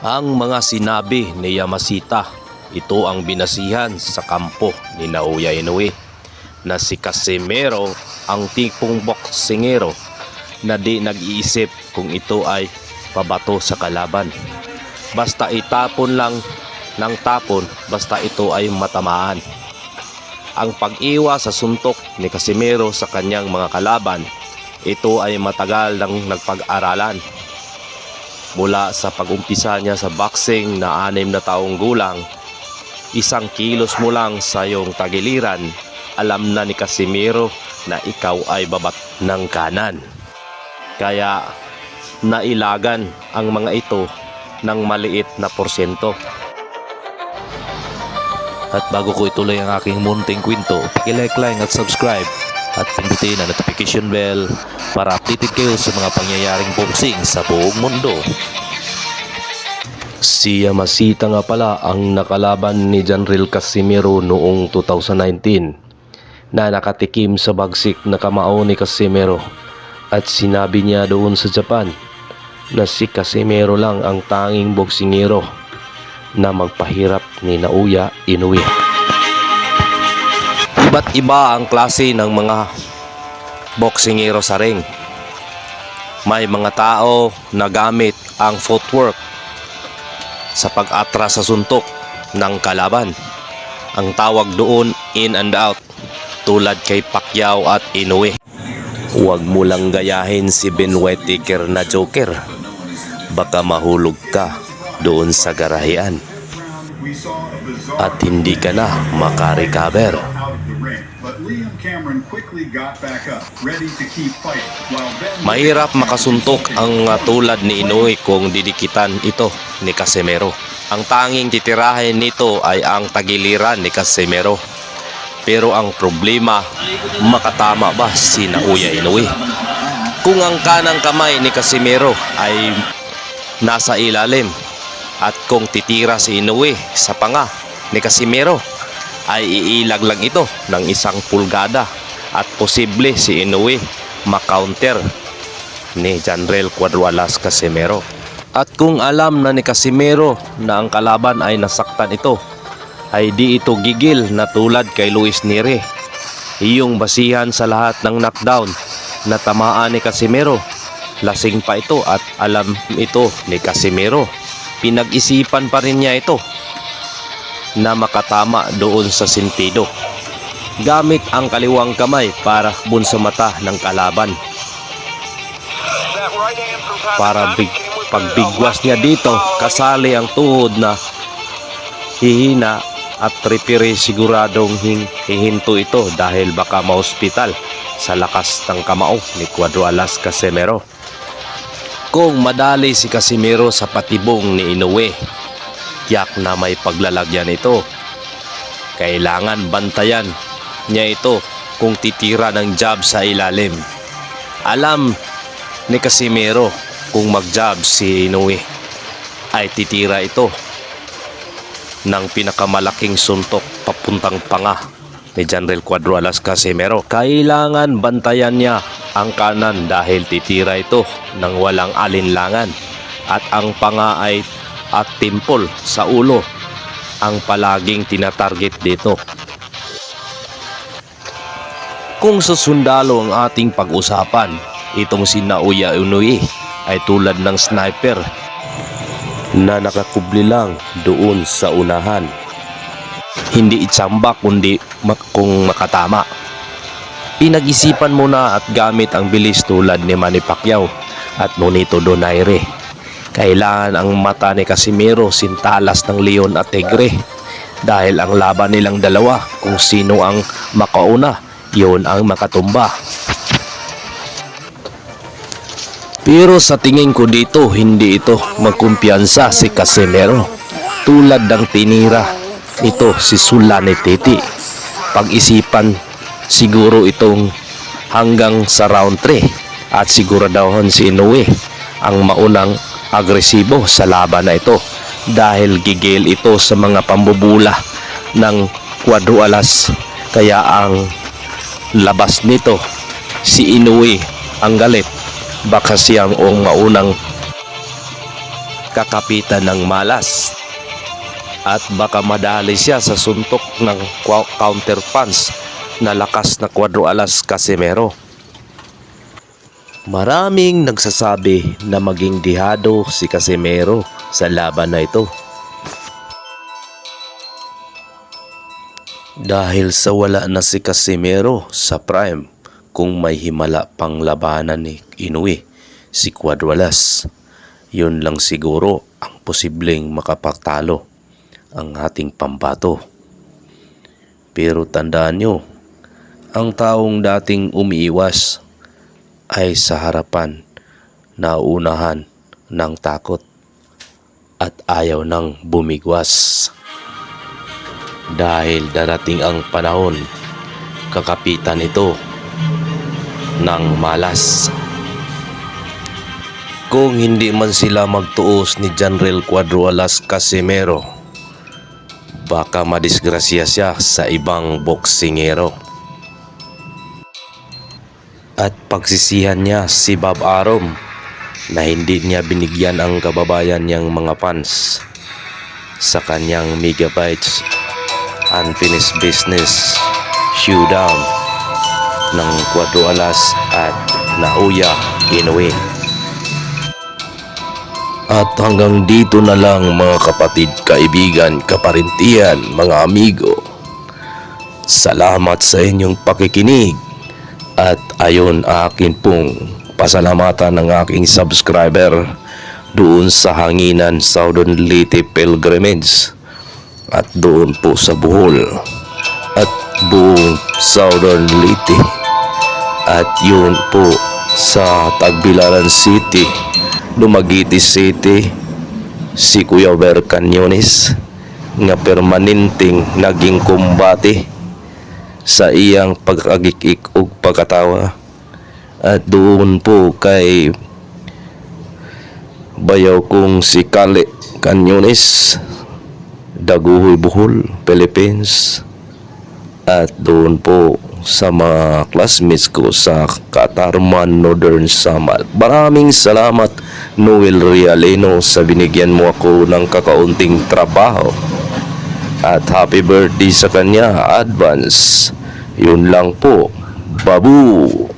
Ang mga sinabi ni Yamasita, ito ang binasihan sa kampo ni Naoya Inoue na si Casimero ang tipong boksingero na di nag-iisip kung ito ay pabato sa kalaban. Basta itapon lang ng tapon basta ito ay matamaan. Ang pag-iwa sa suntok ni Casimero sa kanyang mga kalaban, ito ay matagal nang nagpag-aralan. Mula sa pag-umpisa niya sa boxing na anim na taong gulang, isang kilos mo lang sa iyong tagiliran, alam na ni Casimiro na ikaw ay babat ng kanan. Kaya nailagan ang mga ito ng maliit na porsyento. At bago ko ituloy ang aking munting kwento, pakilike lang at subscribe at pindutin ang notification bell para updated kayo sa mga pangyayaring boxing sa buong mundo. Si Yamasita nga pala ang nakalaban ni Janril Casimiro noong 2019 na nakatikim sa bagsik na kamao ni Casimiro at sinabi niya doon sa Japan na si Casimiro lang ang tanging boksingero na magpahirap ni Naoya Inoue. Iba't iba ang klase ng mga boksingero sa ring. May mga tao na gamit ang footwork sa pag-atras sa suntok ng kalaban. Ang tawag doon in and out tulad kay Pacquiao at Inoue. Huwag mo lang gayahin si Ben Whittaker na joker. Baka mahulog ka doon sa garahian at hindi ka na makarecover. Mahirap makasuntok ang uh, tulad ni Inoue kung didikitan ito ni Casimero. Ang tanging titirahin nito ay ang tagiliran ni Casimero. Pero ang problema, makatama ba si Naoya Inoue? Kung ang kanang kamay ni Casimero ay nasa ilalim at kung titira si Inoue sa panga ni Casimero ay iilag lang ito ng isang pulgada at posible si Inoue makounter ni Janrel Cuadrualas Casimero. At kung alam na ni Casimero na ang kalaban ay nasaktan ito, ay di ito gigil na tulad kay Luis Nere. Iyong basihan sa lahat ng knockdown na tamaan ni Casimero. Lasing pa ito at alam ito ni Casimero. Pinag-isipan pa rin niya ito na makatama doon sa sentido. Gamit ang kaliwang kamay para bun sa mata ng kalaban. Para big, pagbigwas niya dito, kasali ang tuhod na hihina at tripiri siguradong hing, hihinto ito dahil baka maospital sa lakas ng kamao ni Cuadrualas Casimero. Kung madali si Casimero sa patibong ni Inoue, tiyak na may paglalagyan ito. Kailangan bantayan niya ito kung titira ng jab sa ilalim. Alam ni Casimero kung mag-jab si Inoue ay titira ito ng pinakamalaking suntok papuntang panga ni Janrel Cuadrualas Casimero. Kailangan bantayan niya ang kanan dahil titira ito ng walang alinlangan at ang panga ay at timple sa ulo ang palaging tinatarget dito. Kung susundalo ang ating pag-usapan, itong si Naoya Inoue ay tulad ng sniper na nakakubli lang doon sa unahan. Hindi itsamba kundi mak- kung makatama. Pinag-isipan mo na at gamit ang bilis tulad ni Manny Pacquiao at Nonito Donaire. Kailangan ang mata ni Casimiro sintalas ng leon at tigre dahil ang laban nilang dalawa kung sino ang makauna, yun ang makatumba. Pero sa tingin ko dito, hindi ito magkumpiyansa si Casimiro. Tulad ng tinira ito si Sulani Titi. Pag-isipan siguro itong hanggang sa round 3 at siguro dawon si Inoue ang maunang agresibo sa laban na ito dahil gigil ito sa mga pambubula ng Cuadrualas kaya ang labas nito si Inoue ang galit baka siyang ang maunang kakapitan ng malas. At baka madali siya sa suntok ng kwa- counter punch na lakas na Cuadro Alas Casimero. Maraming nagsasabi na maging dihado si Casimero sa laban na ito. Dahil sa wala na si Casimero sa prime kung may himala pang labanan ni Inoue, si Quadralas. Yun lang siguro ang posibleng makapagtalo ang ating pambato. Pero tandaan nyo, ang taong dating umiiwas ay sa harapan nauunahan ng takot at ayaw ng bumigwas. Dahil darating ang panahon, kakapitan ito ng malas. Kung hindi man sila magtuos ni General Cuadroalas Casimero, baka madisgrasya siya sa ibang boksingero. At pagsisihan niya si Bob Arum na hindi niya binigyan ang kababayan niyang mga fans sa kanyang megabytes unfinished business showdown ng Cuadro Alas at Nauya Inoue. At hanggang dito na lang mga kapatid, kaibigan, kaparintiyan, mga amigo. Salamat sa inyong pakikinig at ayon akin pong pasalamatan ng aking subscriber doon sa Hanginan Southern Leyte Pilgrimage at doon po sa Bohol at buong Southern Leyte at yun po sa Tagbilaran City Dumaguete City si Kuya Ver nga permanenteng naging kumbate sa iyang pagkagikik ug pagkatawa. At doon po kay bayaw kong si Kale Canyones Daguhoy Bohol, Philippines at doon po sa mga classmates ko sa Katarman Northern Samar. Maraming salamat Noel Realeno sa binigyan mo ako ng kakaunting trabaho. At happy birthday sa kanya, advance. Yun lang po. Babu!